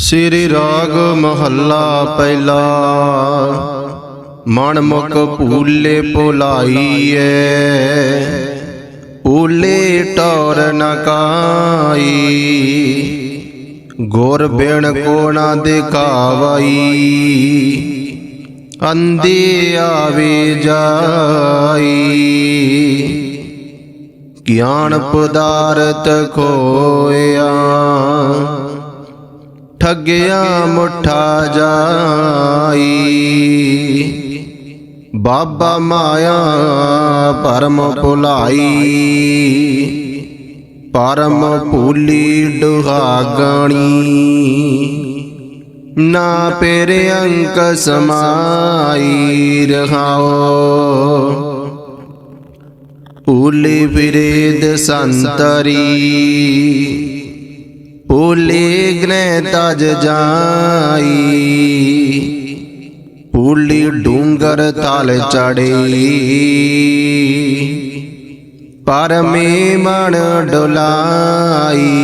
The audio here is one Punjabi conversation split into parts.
ਸ੍ਰੀ ਰਾਗ ਮਹੱਲਾ ਪਹਿਲਾ। ਮਨ ਮੁਖ ਭੂਲੇ ਭੁਲਾਈਐ। ਭੂਲੇ ਟੌਰ ਨਕਾਈ ਕਾਈ। ਗੁਰ ਬਿਨ ਕੋ ਨਾ ਦਿਖਾਵਈ ਅੰਧੀ ਆਵੇ ਜਾਈ। ਗਿਆਨ ਪਦਾਰਥ ਖੋਇਆ। ਠੱਗਿਆ ਮੁੱਠਾ ਜਾਈ। ਬਾਬਾ ਮਾਇਆ ਪਰਮ ਭੁਲਾਈ। ਪਰਮ ਭੂਲੀ ਡੁਹਾਗਣੀ ਨਾ ਪੇਰ ਅੰਕ ਸਮਾਈ ਰਹਾਓ। ਭੂਲੇ ਵਿਰੇਦ ਸੰਤਰੀ। ਭੂਲੇ ਗ੍ਰਹਿ ਤਜ ਜਾਈ। ਭੂਲੀ ਡੂੰਗਰ ਤਲ ਚੜੀ। ਪਰਮੇ ਮਨ ਡੁਲਾਈ।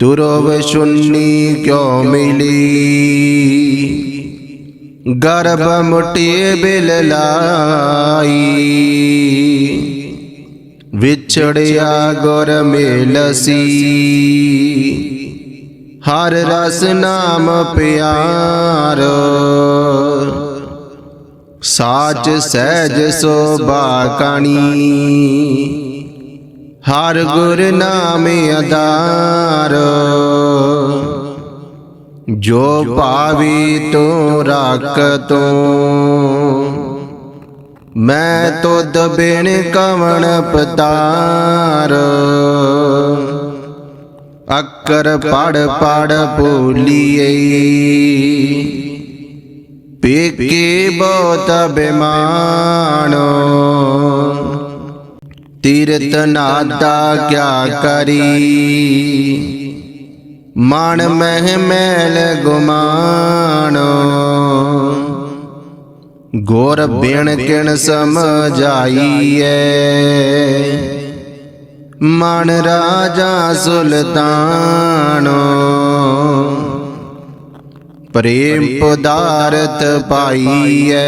ਤੁਰਵ ਸੁੰਨੀ ਕਿਉ ਮਿਲੀ। ਗਰਭ ਮੁਟਿਏ ਬਿਲ ਲਾਈ। ਵਿਛੜਿਆ ਗੁਰ ਮੇਲਸੀ। ਹਰ ਰਸ ਨਾਮ ਪਿਆਰ। ਸਾਚ ਸਹਿਜ ਸੋਭਾ ਕਣੀ। ਹਰ ਗੁਰ ਨਾਮ ਅਦਾਰ ਜੋ ਭਾਵੀ ਤੂੰ ਰੱਖ ਤੂੰ। ਮੈਂ ਤੁਧ ਬਿਨ ਕਵਣ ਪਤਾਰ। ਅਕਰ ਪੜ ਪੜ ਭੂਲੀਏ। ਪੇਕੇ ਬਹੁਤ ਬਿਮਾਨੋ ਤੀਰਤ ਨਾਦਾ ਕਿਆ ਕਰੀ। ਮਨ ਮਹਿ ਮੈਲ ਗੁਮਾਨੋ। ਗੁਰ ਬਿਨ ਕਿਣ ਸਮਝਾਈਐ। ਮਨ ਰਾਜਾ ਸੁਲਤਾਨੋ। ਪ੍ਰੇਮ ਪਦਾਰਥ ਪਾਈਐ।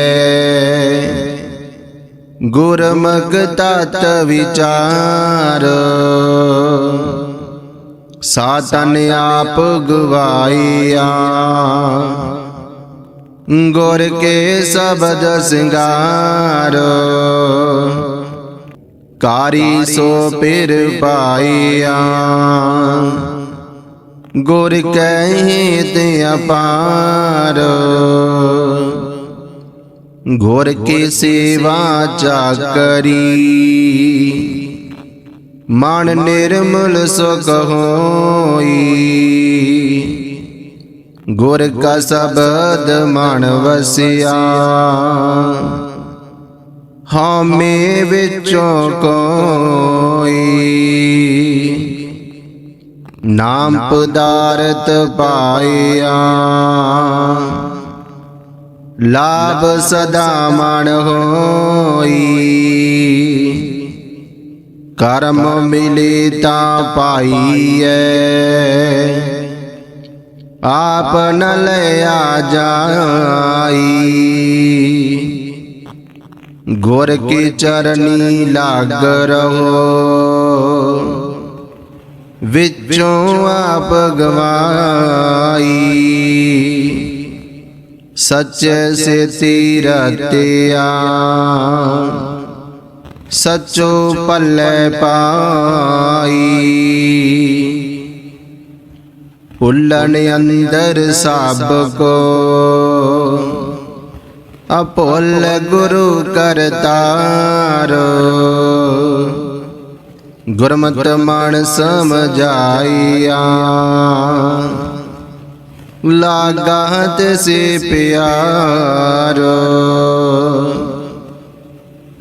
ਗੁਰਮਗ ਤਤ ਵਿਚਾਰ। ਸਾਤਨ ਆਪ ਗਵਾਈਆ। ਗੁਰ ਕੇ ਸਬਦ ਸਿੰਗਾਰ। ਕਾਰੀ ਸੋ ਪਿਰ ਪਾਈਆ ਗੁਰ ਕਹੇ ਤੇ ਅਪਾਰ। ਗੁਰ ਕੀ ਸੇਵਾ ਚਾ ਕਰੀ। ਮਨ ਨਿਰਮਲ ਸੁਖ ਹੋਈ। ਗੁਰ ਕਾ ਸ਼ਬਦ ਮਨ ਵਸਿਆ। ਹਮੇ ਵਿੱਚੋਂ ਕੋਈ ਨਾਮ ਪਦਾਰਥ ਪਾਇਆ। ਲਾਭ ਸਦਾ ਮਨ ਹੋਈ। ਕਰਮ ਮਿਲੇ ਤਾਂ ਪਾਈਐ। ਆਪ ਨ ਲਿਆ ਜਾਈ। ਗੁਰ ਕੀ ਚਰਨੀ ਲਾਗ ਰਹੋ। ਵਿੱਚੋਂ ਆਪ ਗਵਾਈ। ਸੱਚੇ ਸੇ ਤੀਰਤਿਆ ਸਚੋ ਪੱਲੇ ਪਾਈ। ਭੁੱਲਣ ਅੰਦਰ ਸਭ ਕੋ। ਅਪੋਲ ਗੁਰੂ ਕਰਤਾਰ। ਗੁਰਮਤਿ ਮਨ ਸਮਝਾਈਆ। ਲਾਗਾ ਤੇ ਪਿਆਰ।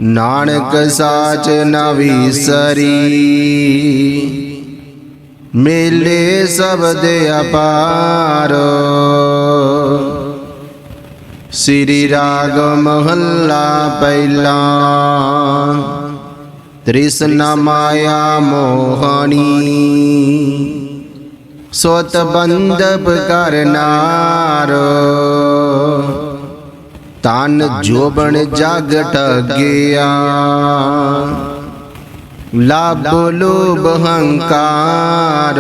ਨਾਨਕ ਸਾਚ ਨਵੀ ਸਰੀ ਮੇਲੇ ਸਬਦ ਅਪਾਰ। ਸ੍ਰੀ ਰਾਗ ਮਹੱਲਾ ਪਹਿਲਾ। ਤ੍ਰਿਸ਼ਨਾ ਮਾਇਆ ਮੋਹਣੀ। ਸੁਤ ਬੰਦਪ ਕਰਨਾਰੋ ਤਨ ਜੋਬਣ ਜਗ ਟਗਿਆ। ਲਾਭ ਲੋਭ ਹੰਕਾਰ।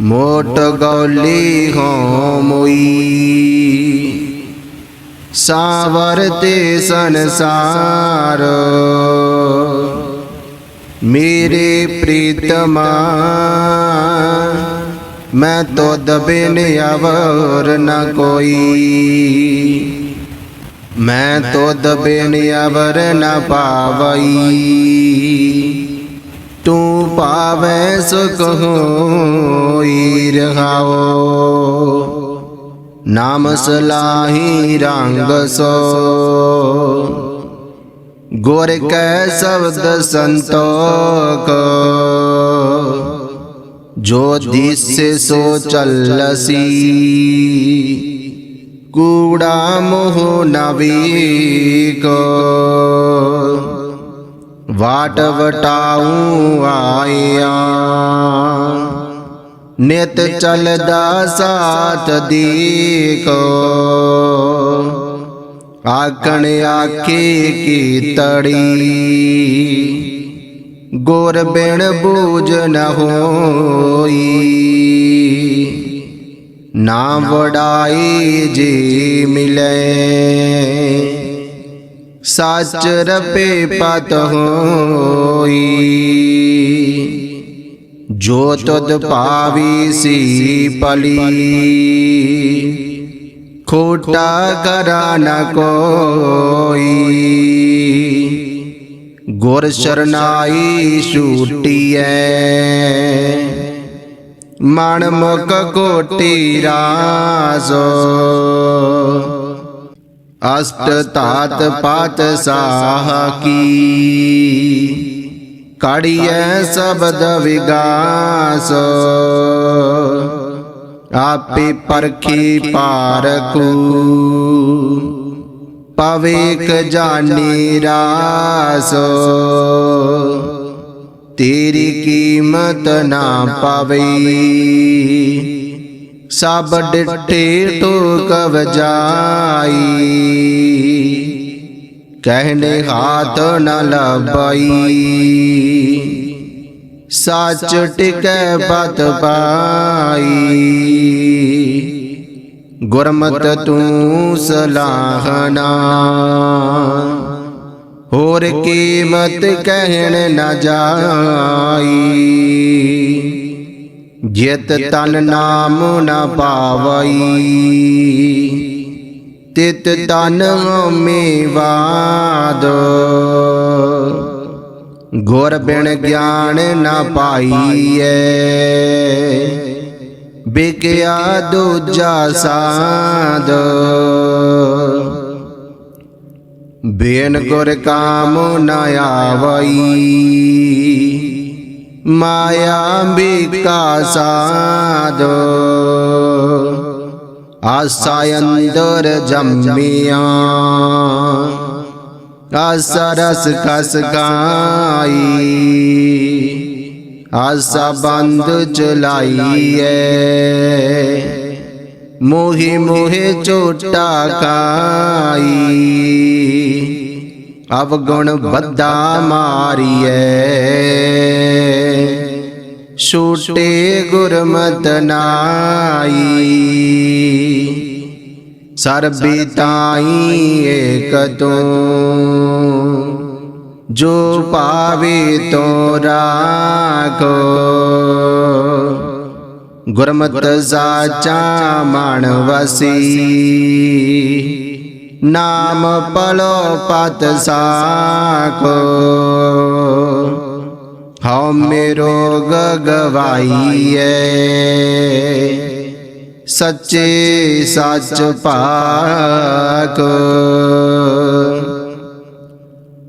ਮੋਟ ਗੌਲੀ ਹੋ ਮੋਈ। ਸਾਵਰ ਤੇ ਸੰਸਾਰ। ਮੇਰੇ ਪ੍ਰੀਤਮਾ, ਮੈਂ ਤੁਧ ਬਿਨ ਅਵਰ ਨ ਕੋਈ। ਮੈਂ ਤੁਧ ਬਿਨ ਅਵਰ ਨ ਪਾਵਈ। ਤੂੰ ਪਾਵੈ ਸੁਖ ਹੋਈ ਰਹਾਓ। ਨਾਮ ਸਲਾਹੀ ਰੰਗ ਸੋ। ਗੁਰ ਕੈ ਸ਼ਬਦ ਸੰਤੋਖ। ਜੋ ਦਿਸੇ ਸੋ ਚੱਲਸੀ। ਕੂੜਾ ਮੋਹ ਨਵੀਕ ਵਾਟ ਵਟਾਉ ਆਇਆ ਨਿਤ ਚਲਦਾ ਸਾਥ ਦੀਕੋ। ਆਕਣ ਆਖੀ ਕੀ ਤੜੀ। ਗੁਰ ਬਿਨ ਬੂਝ ਨ ਹੋਈ। ਨਾ ਵਡਾਈ ਜੀ ਮਿਲੇ ਸੱਚ ਰਪੇ ਪਤ ਹੋਈ ਜੋ ਤੁਧ ਭਾਵੀ ਸੀ ਪਲੀ ਖੋਟਾ ਕਰਾ ਨ ਕੋਈ ਗੁਰ ਸ਼ਰਨਾਈ ਛੂਟੀਐ ਮਨ ਮੁਖ ਕੋਟੀ ਰਾਸੋ ਅਸ਼ਟ ਤਾਤ ਪਾਤ ਸਾਹ ਕੀ। ਕੜੀਐ ਸਬਦ ਵਿਗਾਸ। ਆਪੇ ਪਰਖੀ ਪਾਰਕੂ ਪਵੇਕ ਜਾਣੀ ਰਾਸ। ਤੇਰੀ ਕੀਮਤ ਨਾ ਪਾਵਈ ਸਭ ਡਿੱਟੇ ਟੋਕ ਵਜਾਈ ਕਹਿਨੇ ਹਾਥ ਨ ਲਬਾਈ। ਸੱਚ ਟਿਕੈ ਬਤ ਪਾਈ। ਗੁਰਮਤ ਤੂੰ ਸਲਾਹਨਾ। ਹੋਰ ਕੀਮਤ ਕਹਿਣ ਨਾ ਜਾਈ। ਜਿਤ ਤਨ ਨਾਮ ਨਾ ਪਾਵਈ। ਤਿਤ ਤਨ ਮੇਵਾਦ ਗੁਰ ਬਿਨ ਗਿਆਨ ਨ ਪਾਈਐ। ਬਿਕਿਆ ਦੂਜਾ ਸਾਧ ਬੇਨ ਗੁਰ ਕਾਮ ਨ ਆਵਈ। ਮਾਇਆ ਬਿਕਾ ਸਾਧ। ਆਸਾ ਅੰਦਰ ਜੰਮਿਆ। ਆਸਾ ਰਸ ਕਸ ਗਾਈ। ਆਸਾ ਬੰਦ ਚਲਾਈਐ ਮੋਹੀ ਕਾਈ ਅਵਗੁਣ ਬੱਦਾ ਮਾਰੀਐ। ਛੋਟੇ ਗੁਰਮਤ ਨਾਈ। ਸਰਬੀ ਤਾਈ ਏਕ ਤੂੰ। ਜੋ ਪਾਵੇ ਤੋ ਰਾਖੋ। ਗੁਰਮਤ ਸਾਚਾ ਮਨ ਵਸੀ। ਨਾਮ ਪਲੋ ਪਤ ਸਾਖੋ। ਹਉ ਮੇਰੋ ਗਗਵਾਈਐ। ਸੱਚੇ ਸੱਚ ਪਾਕ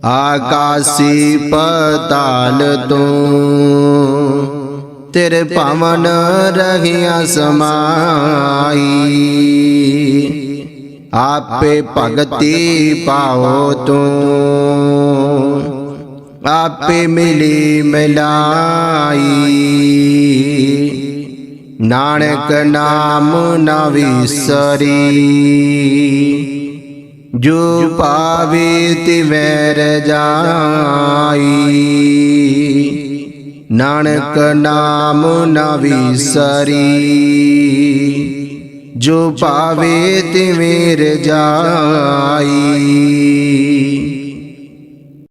ਆਕਾਸੀ ਪਤਾਲ ਤੂੰ ਤੇਰੇ ਭਵਨ ਰਹਿਆ ਸਮਾਈ। ਆਪੇ ਭਗਤੀ ਪਾਓ ਤੂੰ। ਆਪੇ ਮਿਲੀ ਮਿਲਾਈ। ਨਾਨਕ ਨਾਮ ਨਾ ਵਿਸਰੀ। ਜੋ ਪਾਵੇ ਤਿਵੈ ਰਜਾਈ ਨਾਨਕ ਨਾਮ ਨਾ ਵਿਸਰੀ। ਜੋ ਪਾਵੇ ਤਿਵੇਂ ਰਜਾਈ।